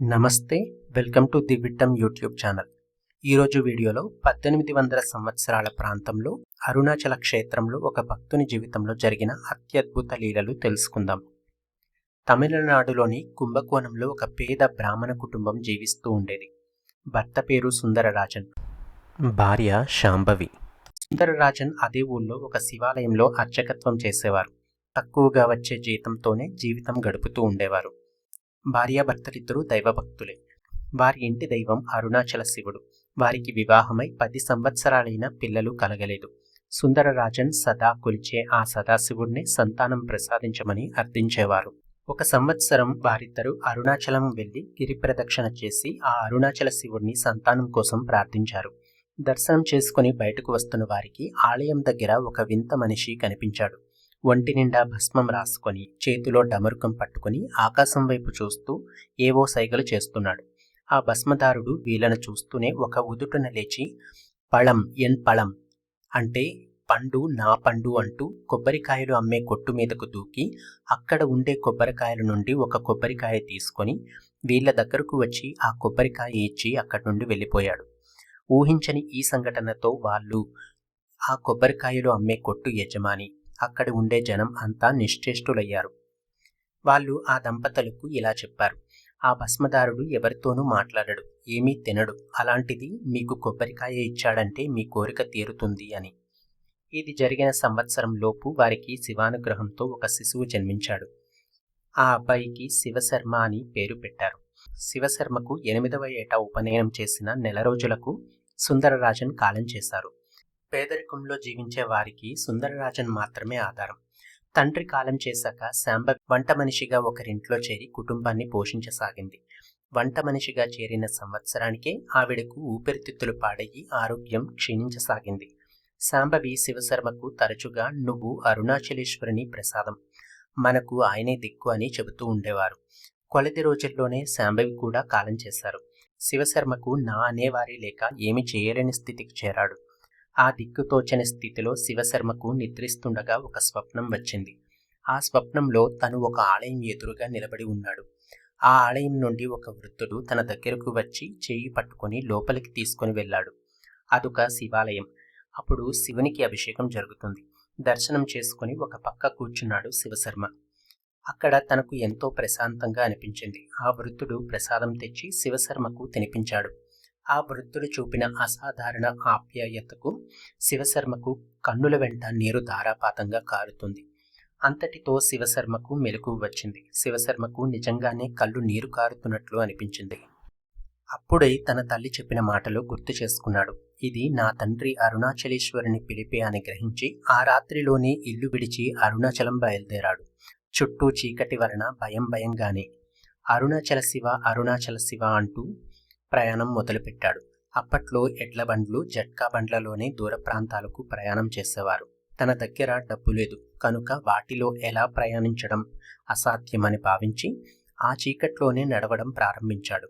నమస్తే welcome to the Vittam YouTube channel. ఈరోజు వీడియోలో పద్దెనిమిది వందల సంవత్సరాల ప్రాంతంలో అరుణాచల క్షేత్రంలో ఒక భక్తుని జీవితంలో జరిగిన అత్యద్భుత లీలలు తెలుసుకుందాం. తమిళనాడులోని కుంభకోణంలో ఒక పేద బ్రాహ్మణ కుటుంబం జీవిస్తూ ఉండేది. భర్త పేరు సుందరరాజన్ భార్య శాంభవి. సుందరరాజన్ అదే ఊళ్ళో ఒక శివాలయంలో అర్చకత్వం చేసేవారు. తక్కువగా వచ్చే జీతంతోనే జీవితం గడుపుతూ ఉండేవారు. భార్యాభర్తలిద్దరూ దైవభక్తులే. వారి ఇంటి దైవం అరుణాచల శివుడు. వారికి వివాహమై పది సంవత్సరాలైన పిల్లలు కలగలేదు. సుందరరాజన్ సదా కొలిచే ఆ సదాశివుడిని సంతానం ప్రసాదించమని అర్థించేవారు. ఒక సంవత్సరం వారిద్దరూ అరుణాచలం వెళ్ళి గిరి ప్రదక్షిణ చేసి ఆ అరుణాచల శివుడిని సంతానం కోసం ప్రార్థించారు. దర్శనం చేసుకుని బయటకు వస్తున్న వారికి ఆలయం దగ్గర ఒక వింత మనిషి కనిపించాడు. ఒంటి నిండా భస్మం రాసుకొని చేతిలో డమరుకం పట్టుకొని ఆకాశం వైపు చూస్తూ ఏవో సైగలు చేస్తున్నాడు. ఆ భస్మదారుడు వీళ్ళను చూస్తూనే ఒక ఉదుటున లేచి పళం ఎన్ పళం అంటే పండు నా పండు అంటూ కొబ్బరికాయలు అమ్మే కొట్టు మీదకు దూకి అక్కడ ఉండే కొబ్బరికాయల నుండి ఒక కొబ్బరికాయ తీసుకొని వీళ్ళ దగ్గరకు వచ్చి ఆ కొబ్బరికాయ ఇచ్చి అక్కడి నుండి వెళ్ళిపోయాడు. ఊహించని ఈ సంఘటనతో వాళ్ళు ఆ కొబ్బరికాయలు అమ్మే కొట్టు యజమాని అక్కడ ఉండే జనం అంతా నిశ్చేష్టులయ్యారు. వాళ్ళు ఆ దంపతులకు ఇలా చెప్పారు. ఆ భస్మదారుడు ఎవరితోనూ మాట్లాడడు ఏమీ తినడు. అలాంటిది మీకు కొబ్బరికాయ ఇచ్చాడంటే మీ కోరిక తీరుతుంది అని. ఇది జరిగిన సంవత్సరం లోపు వారికి శివానుగ్రహంతో ఒక శిశువు జన్మించాడు. ఆ అబ్బాయికి శివశర్మ అని పేరు పెట్టారు. శివశర్మకు ఎనిమిదవ ఏటా ఉపనయనం చేసిన నెల రోజులకు సుందరరాజన్ కాలం చేశారు. పేదరికంలో జీవించే వారికి సుందరరాజన్ మాత్రమే ఆధారం. తండ్రి కాలం చేశాక శాంబ వంట మనిషిగా ఒకరింట్లో చేరి కుటుంబాన్ని పోషించసాగింది. వంట మనిషిగా చేరిన సంవత్సరానికే ఆవిడకు ఊపిరితిత్తులు పాడయి ఆరోగ్యం క్షీణించసాగింది. శాంబవి శివశర్మకు తరచుగా నువ్వు అరుణాచలేశ్వరుని ప్రసాదం మనకు ఆయనే దిక్కు అని చెబుతూ ఉండేవారు. కొలది రోజుల్లోనే శాంబవి కూడా కాలం చేశారు. శివశర్మకు నా అనేవారి లేక ఏమి చేయలేని స్థితికి చేరాడు. ఆ దిక్కుతోచని స్థితిలో శివశర్మకు నిద్రిస్తుండగా ఒక స్వప్నం వచ్చింది. ఆ స్వప్నంలో తను ఒక ఆలయం ఎదురుగా నిలబడి ఉన్నాడు. ఆ ఆలయం నుండి ఒక వృద్ధుడు తన దగ్గరకు వచ్చి చేయి పట్టుకొని లోపలికి తీసుకొని వెళ్ళాడు. అదొక శివాలయం. అప్పుడు శివునికి అభిషేకం జరుగుతుంది. దర్శనం చేసుకుని ఒక పక్క కూర్చున్నాడు శివశర్మ. అక్కడ తనకు ఎంతో ప్రశాంతంగా అనిపించింది. ఆ వృద్ధుడు ప్రసాదం తెచ్చి శివశర్మకు తినిపించాడు. ఆ వృద్ధుడు చూపిన అసాధారణ ఆప్యాయతకు శివశర్మకు కన్నుల వెంట నీరు ధారాపాతంగా కారుతుంది. అంతటితో శివశర్మకు మెలకు వచ్చింది. శివశర్మకు నిజంగానే కళ్ళు నీరు కారుతున్నట్లు అనిపించింది. అప్పుడే తన తల్లి చెప్పిన మాటలు గుర్తు చేసుకున్నాడు. ఇది నా తండ్రి అరుణాచలేశ్వరుని పిలిపే అని గ్రహించి ఆ రాత్రిలోనే ఇల్లు విడిచి అరుణాచలం బయలుదేరాడు. చుట్టూ చీకటి వలన భయం భయంగానే అరుణాచల శివ అరుణాచల శివ అంటూ ప్రయాణం మొదలుపెట్టాడు. అప్పట్లో ఎడ్ల బండ్లు జట్కా బండ్లలోనే దూర ప్రాంతాలకు ప్రయాణం చేసేవారు. తన దగ్గర డబ్బు లేదు. కనుక వాటిలో ఎలా ప్రయాణించడం అసాధ్యమని భావించి ఆ చీకట్లోనే నడవడం ప్రారంభించాడు.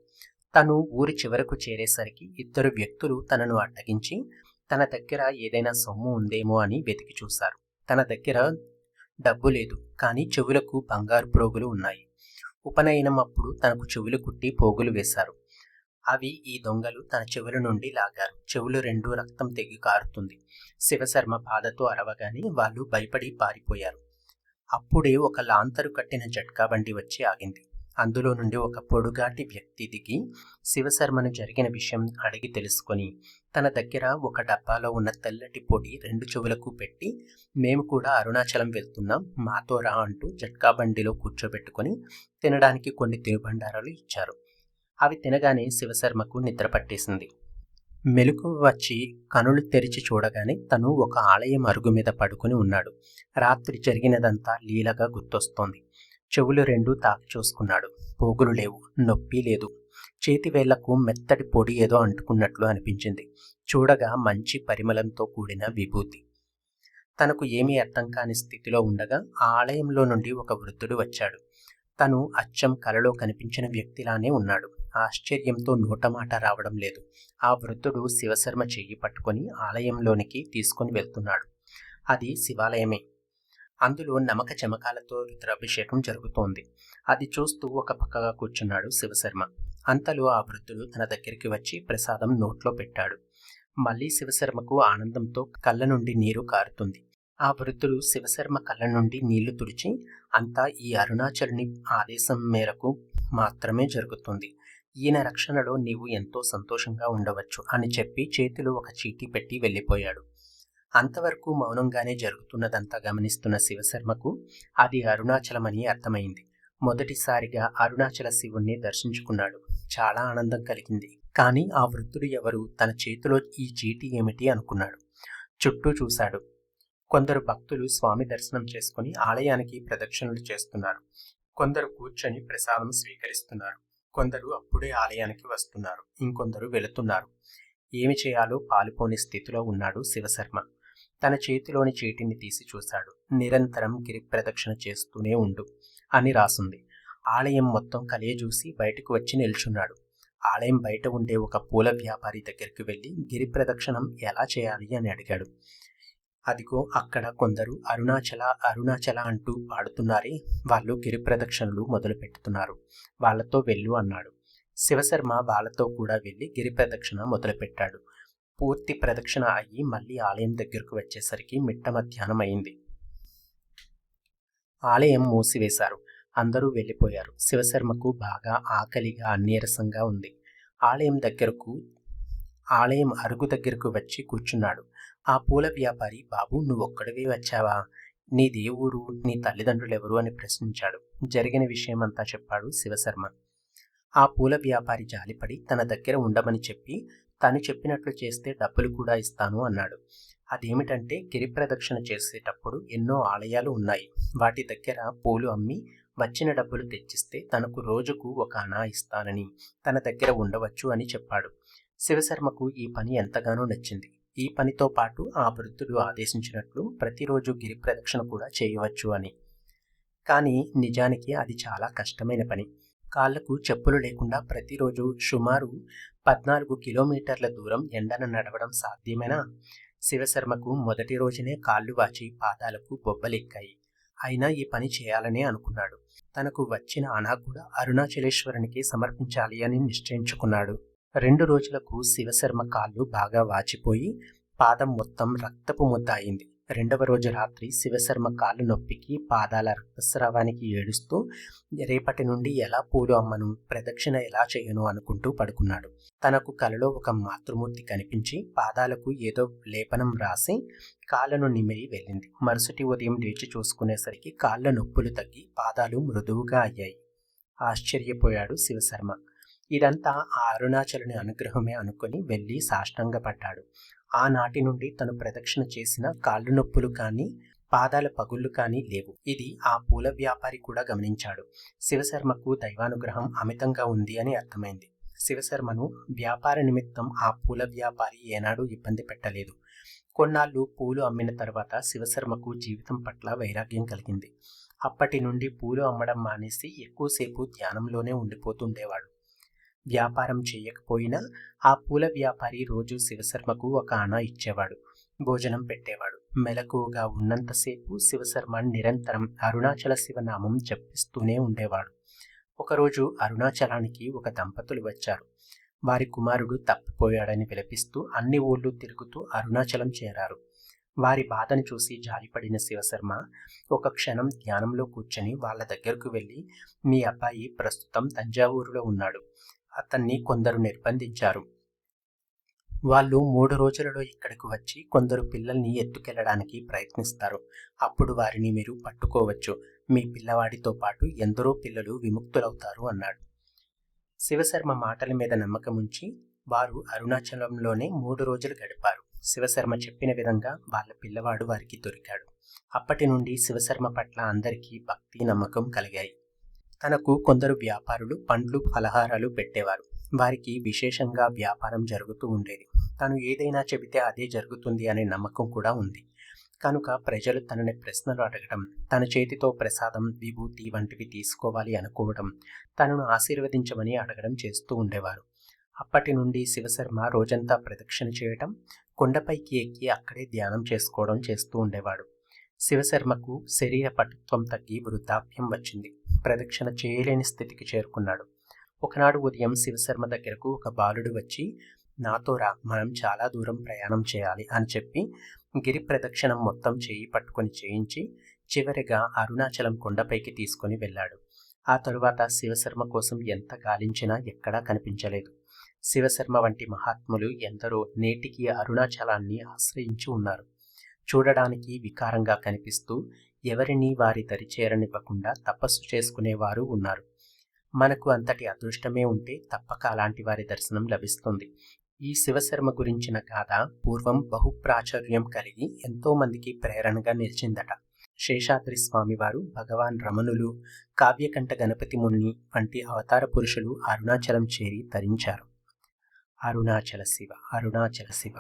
తను ఊరి చివరకు చేరేసరికి ఇద్దరు వ్యక్తులు తనను అడ్డగించి తన దగ్గర ఏదైనా సొమ్ము ఉందేమో అని వెతికి చూశారు. తన దగ్గర డబ్బు లేదు కానీ చెవులకు బంగారు ప్రోగులు ఉన్నాయి. ఉపనయనం అప్పుడు తనకు చెవులు కుట్టి పోగులు వేశారు. అవి ఈ దొంగలు తన చెవుల నుండి లాగారు. చెవులు రెండు రక్తం తెగి కారుతుంది. శివశర్మ బాధతో అరవగానే వాళ్ళు భయపడి పారిపోయారు. అప్పుడే ఒక లాంతరు కట్టిన జట్కా బండి వచ్చి ఆగింది. అందులో నుండి ఒక పొడుగాటి వ్యక్తి దిగి శివశర్మను జరిగిన విషయం అడిగి తెలుసుకొని తన దగ్గర ఒక డబ్బాలో ఉన్న తెల్లటి పొడి రెండు చెవులకు పెట్టి మేము కూడా అరుణాచలం వెళ్తున్నాం మాతో రా అంటూ జట్కా బండిలో కూర్చోబెట్టుకొని తినడానికి కొన్ని తినుబండారాలు ఇచ్చారు. అవి తినగానే శివశర్మకు నిద్ర పట్టేసింది. మెలకు వచ్చి కనులు తెరిచి చూడగానే తను ఒక ఆలయం అరుగు మీద పడుకుని ఉన్నాడు. రాత్రి జరిగినదంతా లీలగా గుర్తొస్తోంది. చెవులు రెండు తాకి చూసుకున్నాడు. పోగులు లేవు నొప్పి లేదు. చేతి వేళ్ళకు మెత్తటి పొడి ఏదో అంటుకున్నట్లు అనిపించింది. చూడగా మంచి పరిమళంతో కూడిన విభూతి. తనకు ఏమీ అర్థం కాని స్థితిలో ఉండగా ఆ ఆలయంలో నుండి ఒక వృద్ధుడు వచ్చాడు. తను అచ్చం కలలో కనిపించిన వ్యక్తిలానే ఉన్నాడు. ఆశ్చర్యంతో నోటమాట రావడం లేదు. ఆ వృద్ధుడు శివశర్మ చెయ్యి పట్టుకొని ఆలయంలోనికి తీసుకొని వెళ్తున్నాడు. అది శివాలయమే. అందులో నమక చమకాలతో రుద్రాభిషేకం జరుగుతోంది. అది చూస్తూ ఒక పక్కగా కూర్చున్నాడు శివశర్మ. అంతలో ఆ వృద్ధుడు తన దగ్గరికి వచ్చి ప్రసాదం నోట్లో పెట్టాడు. మళ్ళీ శివశర్మకు ఆనందంతో కళ్ళ నుండి నీరు కారుతుంది. ఆ వృద్ధుడు శివశర్మ కళ్ళ నుండి నీళ్ళు తుడిచి అంతా ఈ అరుణాచలుని ఆదేశం మేరకు మాత్రమే జరుగుతుంది. ఈయన రక్షణలో నీవు ఎంతో సంతోషంగా ఉండవచ్చు అని చెప్పి చేతిలో ఒక చీటీ పెట్టి వెళ్ళిపోయాడు. అంతవరకు మౌనంగానే జరుగుతున్నదంతా గమనిస్తున్న శివశర్మకు అది అరుణాచలమని అర్థమైంది. మొదటిసారిగా అరుణాచల శివుణ్ణి దర్శించుకున్నాడు. చాలా ఆనందం కలిగింది. కానీ ఆ వృద్ధుడు ఎవరు? తన చేతిలో ఈ చీటీ ఏమిటి? అనుకున్నాడు. చుట్టూ చూశాడు. కొందరు భక్తులు స్వామి దర్శనం చేసుకుని ఆలయానికి ప్రదక్షిణలు చేస్తున్నారు. కొందరు కూర్చొని ప్రసాదం స్వీకరిస్తున్నారు. కొందరు అప్పుడే ఆలయానికి వస్తున్నారు. ఇంకొందరు వెళుతున్నారు. ఏమి చేయాలో పాలుపోని స్థితిలో ఉన్నాడు శివశర్మ. తన చేతిలోని చీటిని తీసి చూశాడు. నిరంతరం గిరి ప్రదక్షిణ చేస్తూనే ఉండు అని రాసుంది. ఆలయం మొత్తం కలియజూసి బయటకు వచ్చి నిల్చున్నాడు. ఆలయం బయట ఉండే ఒక పూల వ్యాపారి దగ్గరికి వెళ్ళి గిరి ప్రదక్షిణం ఎలా చేయాలి అని అడిగాడు. అదిగో అక్కడ కొందరు అరుణాచల అరుణాచల అంటూ పాడుతున్నారే. వాళ్ళు గిరి ప్రదక్షిణలు మొదలు పెట్టుతున్నారు. వాళ్ళతో వెళ్ళు అన్నాడు. శివశర్మ వాళ్ళతో కూడా వెళ్ళి గిరి ప్రదక్షిణ మొదలుపెట్టాడు పూర్తి ప్రదక్షిణ అయ్యి మళ్ళీ ఆలయం దగ్గరకు వచ్చేసరికి మిట్ట మధ్యాహ్నం అయింది. ఆలయం మూసివేశారు. అందరూ వెళ్ళిపోయారు. శివశర్మకు బాగా ఆకలిగా నీరసంగా ఉంది. ఆలయం దగ్గరకు ఆలయం అరుగు దగ్గరకు వచ్చి కూర్చున్నాడు. ఆ పూల వ్యాపారి బాబు నువ్వు ఒక్కడివే వచ్చావా? నీదే ఊరు నీ తల్లిదండ్రులు ఎవరు అని ప్రశ్నించాడు. జరిగిన విషయమంతా చెప్పాడు శివశర్మ. ఆ పూల వ్యాపారి జాలిపడి తన దగ్గర ఉండమని చెప్పి తను చెప్పినట్లు చేస్తే డబ్బులు కూడా ఇస్తాను అన్నాడు. అదేమిటంటే గిరి ప్రదక్షిణ చేసేటప్పుడు ఎన్నో ఆలయాలు ఉన్నాయి. వాటి దగ్గర పూలు అమ్మి వచ్చిన డబ్బులు తెచ్చిస్తే తనకు రోజుకు ఒక అనా ఇస్తానని తన దగ్గర ఉండవచ్చు అని చెప్పాడు. శివశర్మకు ఈ పని ఎంతగానో నచ్చింది. ఈ పనితో పాటు ఆ వృద్ధుడు ఆదేశించినట్లు ప్రతిరోజు గిరి ప్రదక్షిణ కూడా చేయవచ్చు అని. కానీ నిజానికి అది చాలా కష్టమైన పని. కాళ్ళకు చెప్పులు లేకుండా ప్రతిరోజు సుమారు పద్నాలుగు కిలోమీటర్ల దూరం ఎండన నడవడం సాధ్యమేనా? శివశర్మకు మొదటి రోజునే కాళ్ళు వాచి పాదాలకు బొబ్బలెక్కాయి. అయినా ఈ పని చేయాలనే అనుకున్నాడు. తనకు వచ్చిన అనా కూడా అరుణాచలేశ్వరునికి సమర్పించాలి అని నిశ్చయించుకున్నాడు. రెండు రోజులకు శివశర్మ కాళ్ళు బాగా వాచిపోయి పాదం మొత్తం రక్తపు ముద్ద అయింది. రెండవ రోజు రాత్రి శివశర్మ కాళ్ళు నొప్పికి పాదాల రక్తస్రావానికి ఏడుస్తూ రేపటి నుండి ఎలా పూలు అమ్మను ప్రదక్షిణ ఎలా చేయను అనుకుంటూ పడుకున్నాడు. తనకు కలలో ఒక మాతృమూర్తి కనిపించి పాదాలకు ఏదో లేపనం రాసి కాళ్ళను నిమిరి వెళ్ళింది. మరుసటి ఉదయం లేచి చూసుకునేసరికి కాళ్ళ నొప్పులు తగ్గి పాదాలు మృదువుగా అయ్యాయి. ఆశ్చర్యపోయాడు శివశర్మ. ఇదంతా ఆ అరుణాచలుని అనుగ్రహమే అనుకుని వెళ్ళి సాష్టాంగపడ్డాడు ఆనాటి నుండి తను ప్రదక్షిణ చేసిన కాళ్ళు నొప్పులు కానీ పాదాల పగుళ్ళు కానీ లేవు. ఇది ఆ పూల వ్యాపారి కూడా గమనించాడు. శివశర్మకు దైవానుగ్రహం అమితంగా ఉంది అని అర్థమైంది. శివశర్మను వ్యాపార నిమిత్తం ఆ పూల వ్యాపారి ఏనాడు ఇబ్బంది పెట్టలేదు. కొన్నాళ్ళు పూలు అమ్మిన తర్వాత శివశర్మకు జీవితం పట్ల వైరాగ్యం కలిగింది. అప్పటి నుండి పూలు అమ్మడం మానేసి ఎక్కువసేపు ధ్యానంలోనే ఉండిపోతుండేవాడు. వ్యాపారం చేయకపోయినా ఆ పూల వ్యాపారి రోజు శివశర్మకు ఒక అణ ఇచ్చేవాడు. భోజనం పెట్టేవాడు. మెలకువగా ఉన్నంతసేపు శివశర్మ నిరంతరం అరుణాచల శివనామం జపిస్తూనే ఉండేవాడు. ఒకరోజు అరుణాచలానికి ఒక దంపతులు వచ్చారు. వారి కుమారుడు తప్పిపోయాడని విలపిస్తూ అన్ని ఊళ్ళు తిరుగుతూ అరుణాచలం చేరారు. వారి బాధను చూసి జాలిపడిన శివశర్మ ఒక క్షణం ధ్యానంలో కూర్చొని వాళ్ళ దగ్గరకు వెళ్ళి మీ అబ్బాయి ప్రస్తుతం తంజావూరులో ఉన్నాడు. అతన్ని కొందరు నిర్బంధించారు. వాళ్ళు మూడు రోజులలో ఇక్కడికి వచ్చి కొందరు పిల్లల్ని ఎత్తుకెళ్ళడానికి ప్రయత్నిస్తారు. అప్పుడు వారిని మీరు పట్టుకోవచ్చు. మీ పిల్లవాడితో పాటు ఎందరో పిల్లలు విముక్తులవుతారు అన్నాడు. శివశర్మ మాటల మీద నమ్మకం ఉంచి వారు అరుణాచలంలోనే మూడు రోజులు గడిపారు. శివశర్మ చెప్పిన విధంగా వాళ్ళ పిల్లవాడు వారికి దొరికాడు. అప్పటి నుండి శివశర్మ పట్ల అందరికీ భక్తి నమ్మకం కలిగాయి. తనకు కొందరు వ్యాపారులు పండ్లు ఫలహారాలు పెట్టేవారు. వారికి విశేషంగా వ్యాపారం జరుగుతూ ఉండేది. తను ఏదైనా చెబితే అదే జరుగుతుంది అనే నమ్మకం కూడా ఉంది. కనుక ప్రజలు తనని ప్రశ్నలు అడగడం తన చేతితో ప్రసాదం విభూతి వంటివి తీసుకోవాలి అనుకోవడం తనను ఆశీర్వదించమని అడగడం చేస్తూ ఉండేవారు. అప్పటి నుండి శివశర్మ రోజంతా ప్రదక్షిణ చేయటం కొండపైకి ఎక్కి అక్కడే ధ్యానం చేసుకోవడం చేస్తూ ఉండేవాడు. శివశర్మకు శరీర పటుత్వం తగ్గి వృద్ధాప్యం వచ్చింది. ప్రదక్షిణ చేయలేని స్థితికి చేరుకున్నాడు. ఒకనాడు ఉదయం శివశర్మ దగ్గరకు ఒక బాలుడు వచ్చి నాతో రా మనం చాలా దూరం ప్రయాణం చేయాలి అని చెప్పి గిరి ప్రదక్షిణం మొత్తం చేయి పట్టుకొని చేయించి చివరిగా అరుణాచలం కొండపైకి తీసుకొని వెళ్ళాడు. ఆ తరువాత శివశర్మ కోసం ఎంత గాలించినా ఎక్కడా కనిపించలేదు. శివశర్మ వంటి మహాత్ములు ఎందరో నేటికి అరుణాచలాన్ని ఆశ్రయించి ఉన్నారు. చూడడానికి వికారంగా కనిపిస్తూ ఎవరిని వారి దరి చేరనివ్వకుండా తపస్సు చేసుకునేవారు ఉన్నారు. మనకు అంతటి అదృష్టమే ఉంటే తప్పక అలాంటి వారి దర్శనం లభిస్తుంది. ఈ శివశర్మ గురించిన గాథ పూర్వం బహుప్రాచుర్యం కలిగి ఎంతో మందికి ప్రేరణగా నిలిచిందట. శేషాద్రి స్వామివారు భగవాన్ రమణులు కావ్యకంఠ గణపతి ముని వంటి అవతార పురుషులు అరుణాచలం చేరి తరించారు. అరుణాచల శివ అరుణాచల శివ.